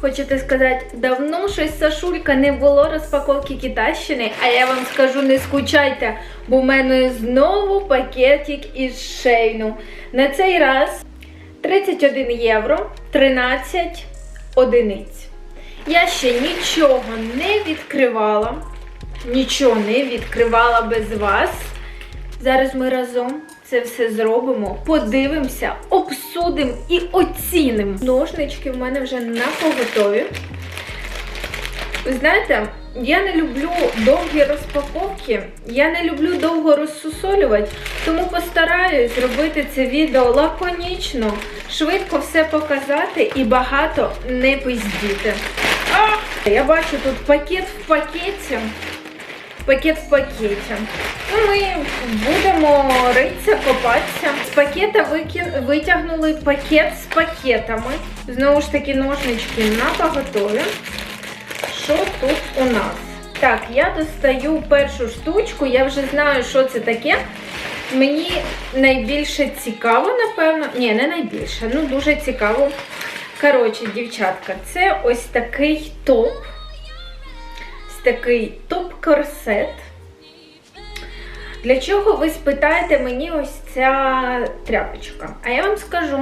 Хочете сказати, давно щось Сашулька не було розпаковки Китайщини, а я вам скажу, не скучайте, бо в мене знову пакетик із шейну. На цей раз 31 євро 13 одиниць. Я ще нічого не відкривала, нічого не відкривала без вас. Зараз ми разом це все зробимо, подивимося, обсудимо і оцінимо. Ножнички в мене вже на поготові. Ви знаєте, я не люблю довгі розпаковки, я не люблю довго розсусолювати, тому постараюсь зробити це відео лаконічно, швидко все показати і багато не пиздіти. Я бачу тут пакет в пакеті. Пакет в пакеті. Ну, ми будемо ритися, копатися. З пакета витягнули пакет з пакетами. Знову ж таки, ножнички на поготові. Що тут у нас? Так, я достаю першу штучку, я вже знаю, що це таке. Мені найбільше цікаво, напевно. Ні, не найбільше, ну дуже цікаво. Коротше, дівчатка, це ось такий топ. Такий топ-корсет. Для чого ви спитаєте мені ось ця тряпочка? А я вам скажу,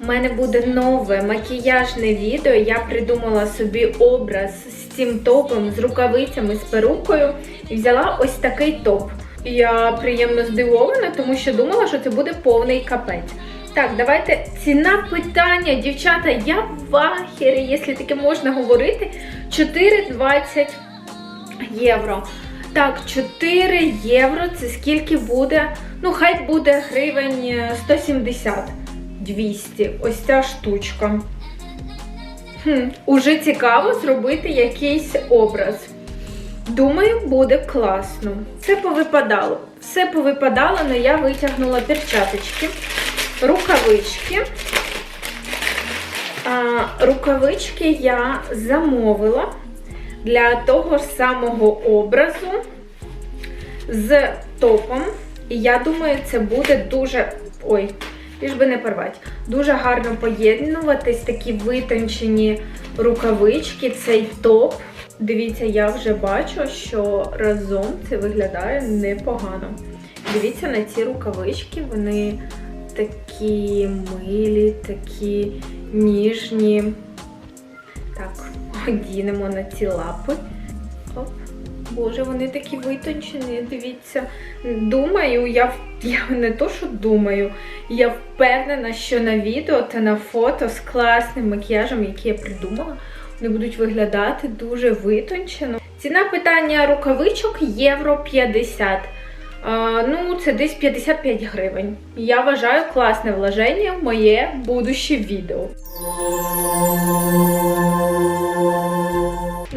у мене буде нове макіяжне відео. Я придумала собі образ з цим топом, з рукавицями, з перукою і взяла ось такий топ. Я приємно здивована, тому що думала, що це буде повний капець. Так, давайте ціна питання, дівчата, я в ахері, якщо таке можна говорити, 4,20 євро. Так, 4 євро це скільки буде? Ну, хай буде гривень е, 170, 200. Ось ця штучка. Хм, уже цікаво зробити якийсь образ. Думаю, буде класно. Все повипадало. Все повипадало, але я витягнула перчаточки, рукавички. А, рукавички я замовила для того ж самого образу з топом. І я думаю, це буде дуже. Ой, ліж би не порвати. Дуже гарно поєднуватись такі витончені рукавички, цей топ. Дивіться, я вже бачу, що разом це виглядає непогано. Дивіться на ці рукавички, вони такі милі, такі ніжні. Так, одінемо на ці лапи. Оп. Боже, вони такі витончені, дивіться. Думаю, я, я не то, що думаю, я впевнена, що на відео та на фото з класним макіяжем, який я придумала, вони будуть виглядати дуже витончено. Ціна питання рукавичок євро 50. А, ну, це десь 55 гривень. Я вважаю класне вложення в моє будуще відео.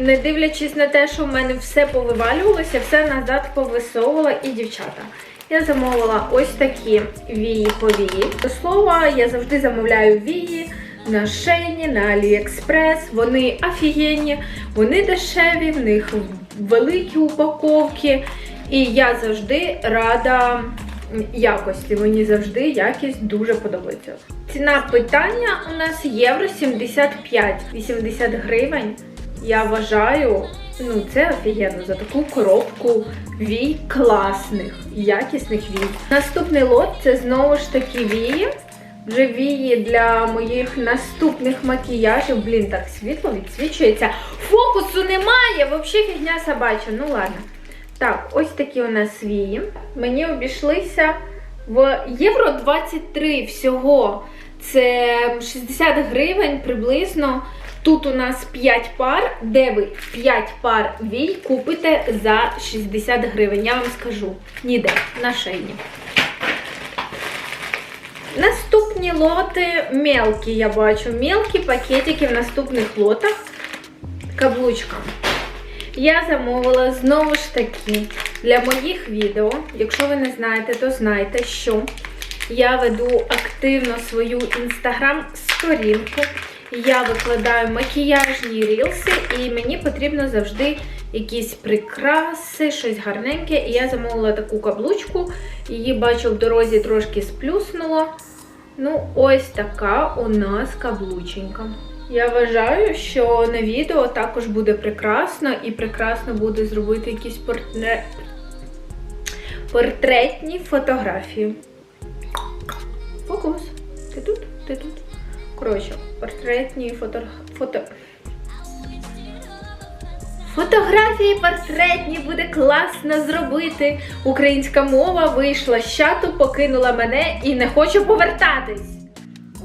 Не дивлячись на те, що в мене все повивалювалося, все назад повисовувала і дівчата. Я замовила ось такі вії повії. До слова, я завжди замовляю вії на шейні, на Аліекспрес. Вони офігенні, вони дешеві, в них великі упаковки. І я завжди рада якості. Мені завжди якість дуже подобається. Ціна питання у нас євро 75, 80 гривень. Я вважаю, ну це офігенно за таку коробку вій класних, якісних вій. Наступний лот це знову ж таки вії. Вже вії для моїх наступних макіяжів. Блін, так світло відсвічується. Фокусу немає, взагалі фігня собача. Ну ладно. Так, ось такі у нас вії. Мені обійшлися в євро 23 всього. Це 60 гривень приблизно. Тут у нас 5 пар, де ви 5 пар вій купите за 60 гривень. Я вам скажу, ніде, на шейні. Наступні лоти мелкі, я бачу. Мелкі пакетики в наступних лотах. Каблучка. Я замовила знову ж таки для моїх відео. Якщо ви не знаєте, то знайте, що я веду активно свою інстаграм-сторінку. Я викладаю макіяжні рілси, і мені потрібно завжди якісь прикраси, щось гарненьке. І я замовила таку каблучку. Її бачу в дорозі трошки сплюснуло. Ну, ось така у нас каблученька. Я вважаю, що на відео також буде прекрасно і прекрасно буде зробити якісь портре... портретні фотографії. Фокус. Ти тут? Ти тут? Коротше, портретні фото... фото... Фотографії портретні буде класно зробити. Українська мова вийшла з чату, покинула мене і не хочу повертатись.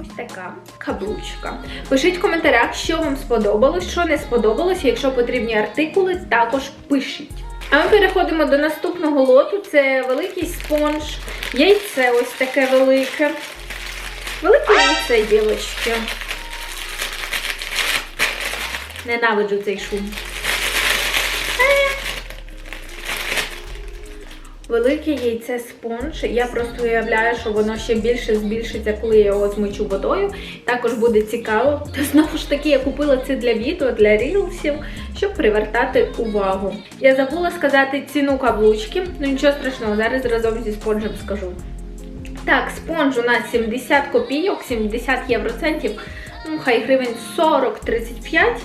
Ось така каблучка. Пишіть в коментарях, що вам сподобалось, що не сподобалось. Якщо потрібні артикули, також пишіть. А ми переходимо до наступного лоту. Це великий спонж. Яйце ось таке велике. Велике яйце, дівчатки. Ненавиджу цей шум. Велике яйце спонж. Я просто уявляю, що воно ще більше збільшиться, коли я його змочу водою. Також буде цікаво. Та знову ж таки, я купила це для відео, для рілсів, щоб привертати увагу. Я забула сказати ціну каблучки, ну нічого страшного, зараз разом зі спонжем скажу. Так, спонж у нас 70 копійок, 70 євроцентів, ну хай гривень 40-35.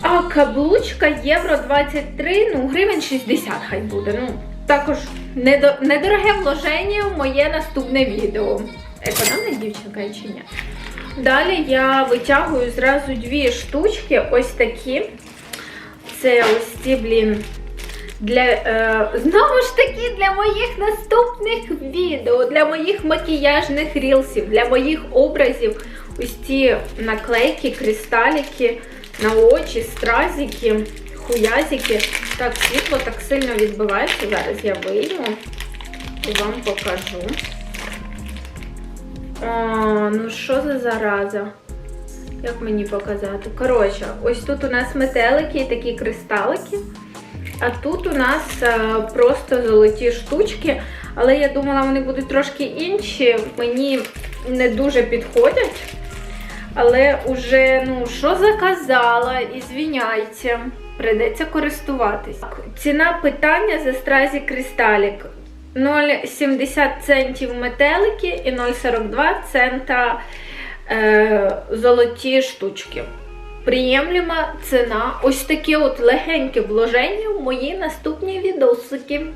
А каблучка євро 23, ну гривень 60 хай буде. Ну, також недо- недороге вложення в моє наступне відео. Економна дівчинка чи ні? Далі я витягую зразу дві штучки, ось такі. Це ось ці, блін, для, е, знову ж таки, для моїх наступних відео, для моїх макіяжних рілсів, для моїх образів. Ось ці наклейки, кристаліки на очі, стразики, хуязики. Так, світло так сильно відбивається. Зараз я вийму і вам покажу. О, ну що за зараза? Як мені показати? Коротше, ось тут у нас метелики і такі кристалики. А тут у нас е, просто золоті штучки. Але я думала, вони будуть трошки інші. Мені не дуже підходять. Але уже, ну, що заказала, і звіняйте, прийдеться користуватись. Ціна питання за стразі кристалік. 0,70 центів метелики і 0,42 цента е, золоті штучки. Приємлема ціна. Ось таке от легеньке вложення в мої наступні відосики.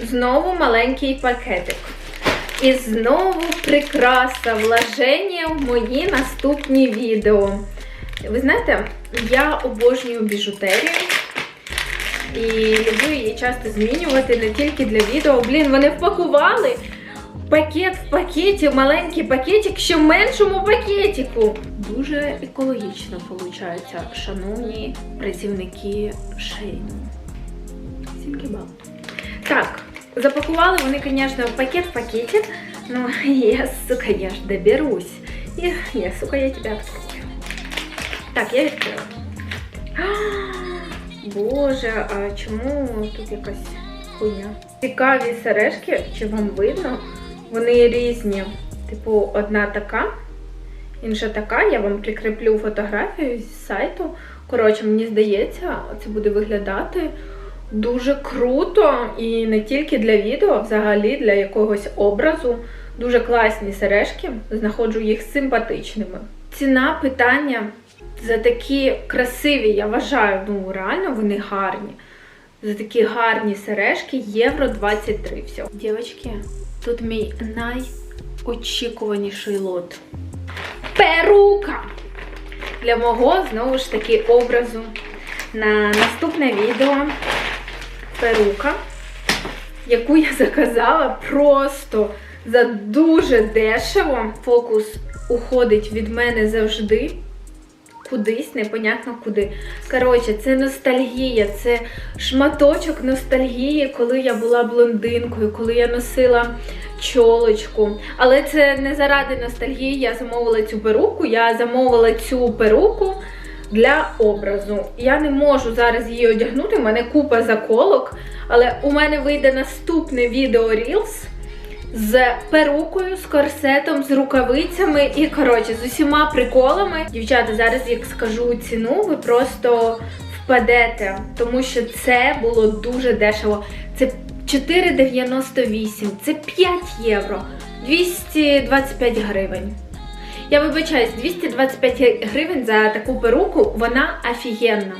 Знову маленький пакетик. І знову прикраса вложення в мої наступні відео. Ви знаєте, я обожнюю біжутерію. І люблю її часто змінювати не тільки для відео. Блін, вони впакували пакет в пакеті, маленький пакетик, ще в меншому пакетику. Дуже екологічно виходить, шановні працівники шейну. Сінкібал. Так, запакували вони, звісно, в пакет в пакеті. Ну, я, сука, я ж доберусь. І я, сука, я тебе открою. Так, я відкрила. Боже, а чому тут якась хуйня? Цікаві сережки, чи вам видно? Вони різні. Типу, одна така, інша така. Я вам прикріплю фотографію з сайту. Коротше, мені здається, це буде виглядати дуже круто. І не тільки для відео, а взагалі для якогось образу. Дуже класні сережки. Знаходжу їх симпатичними. Ціна питання за такі красиві, я вважаю, ну реально вони гарні. За такі гарні сережки євро 23 всього. Дівчатки, тут мій найочікуваніший лот. Перука! Для мого, знову ж таки, образу на наступне відео перука, яку я заказала просто за дуже дешево. Фокус уходить від мене завжди кудись, непонятно куди. Коротше, це ностальгія, це шматочок ностальгії, коли я була блондинкою, коли я носила чолочку. Але це не заради ностальгії. Я замовила цю перуку, я замовила цю перуку. Для образу. Я не можу зараз її одягнути, у мене купа заколок, але у мене вийде наступне відео Reels з перукою, з корсетом, з рукавицями і, коротше, з усіма приколами. Дівчата, зараз як скажу ціну, ви просто впадете, тому що це було дуже дешево. Це 4,98, це 5 євро, 225 гривень. Я вибачаюсь, 225 гривень за таку перуку, вона офігенна.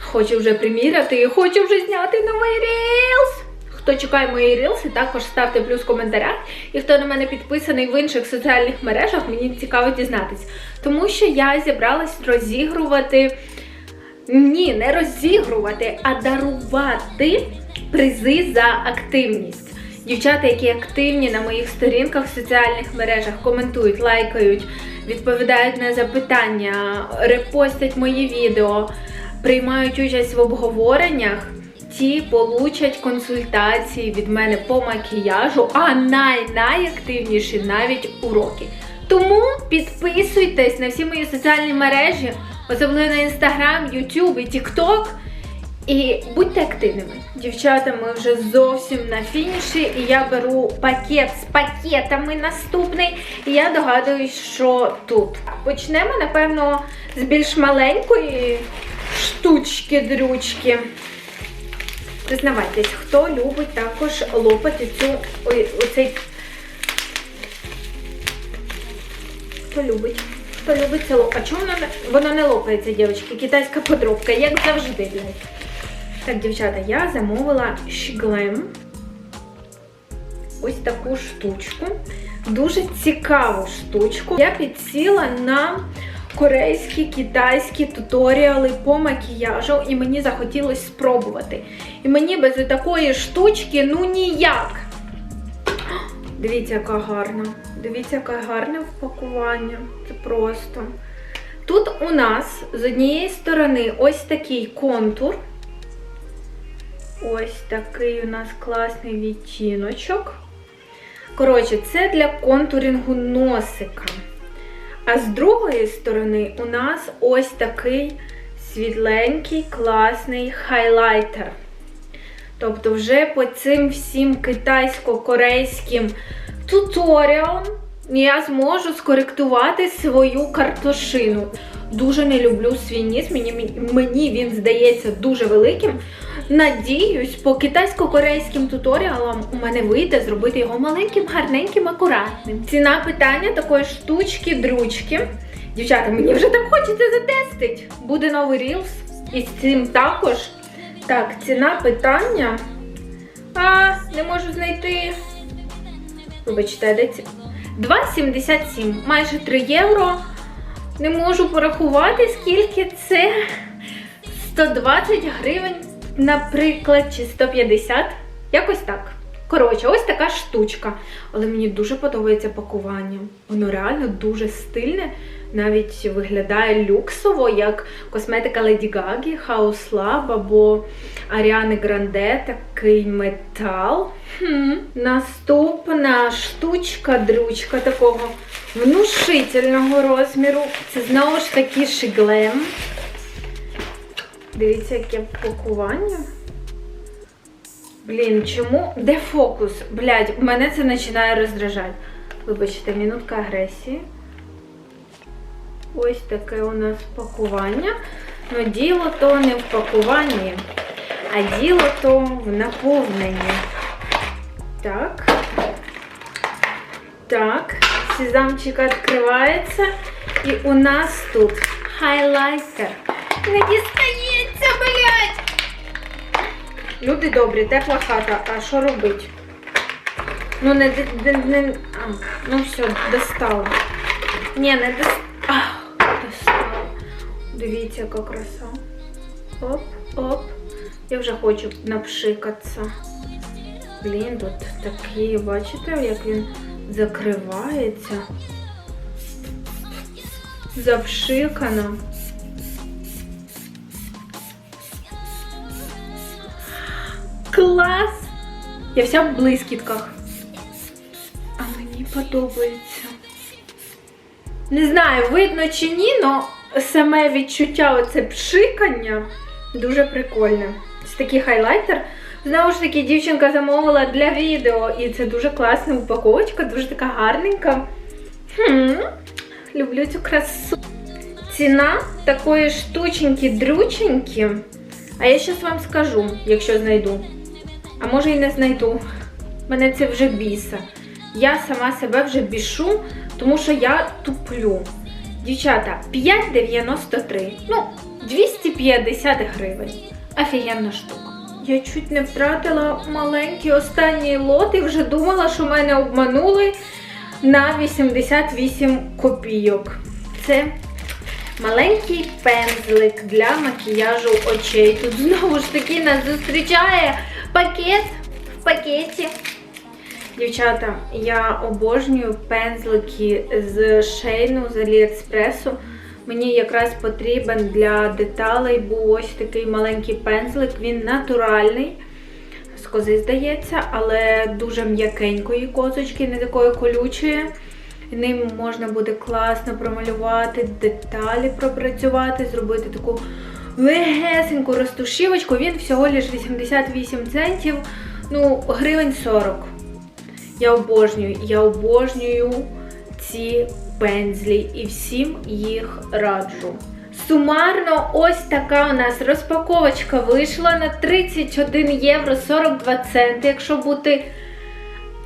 Хочу вже приміряти, хочу вже зняти новий рілс. Хто чекає мої рілси, також ставте плюс в коментарях. І хто на мене підписаний в інших соціальних мережах, мені цікаво дізнатись. Тому що я зібралась розігрувати. Ні, не розігрувати, а дарувати призи за активність. Дівчата, які активні на моїх сторінках в соціальних мережах, коментують, лайкають, відповідають на запитання, репостять мої відео, приймають участь в обговореннях. Ті получать консультації від мене по макіяжу, а най-найактивніші навіть уроки. Тому підписуйтесь на всі мої соціальні мережі, особливо на Instagram, YouTube і TikTok. І будьте активними. Дівчата, ми вже зовсім на фініші, і я беру пакет з пакетами наступний. І я догадуюсь, що тут. Почнемо, напевно, з більш маленької штучки-дрючки. Признавайтесь, хто любить також лопати цю ой, оцей. Хто любить? Хто любить це лопати? А чому воно не, воно не лопається, дівчатки? Китайська подробка, як завжди, блядь. Так, дівчата, я замовила Shiglem. Ось таку штучку. Дуже цікаву штучку. Я підсіла на корейські, китайські туторіали по макіяжу, і мені захотілося спробувати. І мені без такої штучки ну ніяк. Дивіться, яка гарна. Дивіться, яке гарне впакування. Це просто. Тут у нас з однієї сторони ось такий контур. Ось такий у нас класний відтіночок. Коротше, це для контурінгу носика. А з другої сторони у нас ось такий світленький, класний хайлайтер. Тобто, вже по цим всім китайсько-корейським туторіалам я зможу скоректувати свою картошину. Дуже не люблю свій ніс, мені, мені він здається дуже великим. Надіюсь, по китайсько-корейським туторіалам у мене вийде зробити його маленьким, гарненьким, акуратним. Ціна питання такої штучки-дрючки. Дівчата, мені вже так хочеться затестити. Буде новий рілс. І з цим також. Так, ціна питання. А, не можу знайти. Вибачте, де ці? 2,77, майже 3 євро. Не можу порахувати, скільки це 120 гривень, наприклад, чи 150. Якось так. Коротше, ось така штучка. Але мені дуже подобається пакування. Воно реально дуже стильне. Навіть виглядає люксово, як косметика Леді Гагі, House Lab або Аріани Гранде, такий метал. Хм. Наступна штучка, дрючка такого внушительного розміру. Це знову ж таки шиглем. Дивіться, яке пакування. Блін, чому? Де фокус? Блядь, мене це починає роздражати. Вибачте, минутка агресії. Ось таке у нас пакування. Ну, діло то не в пакуванні, а діло то в наповненні. Так. Так, сезамчик відкривається. І у нас тут хайлайтер. Не дістається, блядь! Люди добрі, тепла хата, а що робить? Ну, не, не, не а, ну все, достала. Ні, не достала. Достала. Дивіться, яка краса. Оп, оп. Я вже хочу напшикатися. Блін, тут такі, бачите, як він закривається. Завшикано. Клас! Я вся в блискітках. А мені подобається. Не знаю, видно чи ні, але саме відчуття оце пшикання дуже прикольне. Це такий хайлайтер. Знову ж таки, дівчинка замовила для відео, і це дуже класна упаковочка, дуже така гарненька. Хм, люблю цю красу. Ціна такої штученьки-дрюченьки. А я зараз вам скажу, якщо знайду. А може і не знайду. Мене це вже біса. Я сама себе вже бішу, тому що я туплю. Дівчата, 5,93. Ну, 250 гривень. Офігенна штука. Я чуть не втратила маленький останній лот і вже думала, що мене обманули на 88 копійок. Це маленький пензлик для макіяжу очей. Тут знову ж таки нас зустрічає пакет в пакеті. Дівчата, я обожнюю пензлики з шейну з Аліекспресу. Мені якраз потрібен для деталей був ось такий маленький пензлик. Він натуральний. З кози здається, але дуже м'якенької козочки, не такої колючої. Ним можна буде класно промалювати, деталі пропрацювати, зробити таку легесеньку розтушівочку. Він всього лиш 88 центів, ну, гривень 40. Я обожнюю, я обожнюю ці пензлі і всім їх раджу. Сумарно, ось така у нас розпаковочка вийшла на 31 євро 42 центи, якщо бути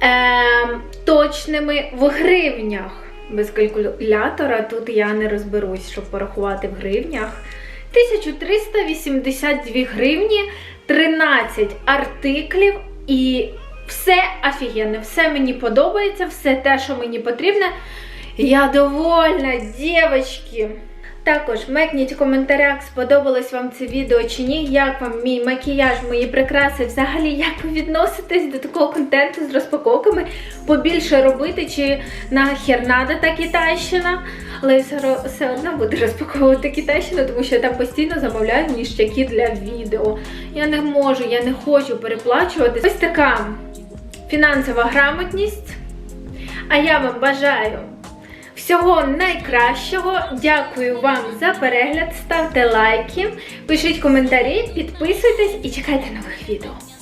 ем, точними в гривнях. Без калькулятора тут я не розберусь, щоб порахувати в гривнях. 1382 гривні, 13 артиклів і все офігенне, все мені подобається, все те, що мені потрібно. Я довольна, дівчатки! Також мекніть в коментарях, сподобалось вам це відео чи ні, як вам мій макіяж, мої прикраси, взагалі, як ви відноситесь до такого контенту з розпаковками, побільше робити, чи нахер надо та китайщина. Але я все, одно буду розпаковувати китайщину, тому що я там постійно замовляю ніштяки для відео. Я не можу, я не хочу переплачувати. Ось така фінансова грамотність. А я вам бажаю всього найкращого. Дякую вам за перегляд. Ставте лайки, пишіть коментарі, підписуйтесь і чекайте нових відео.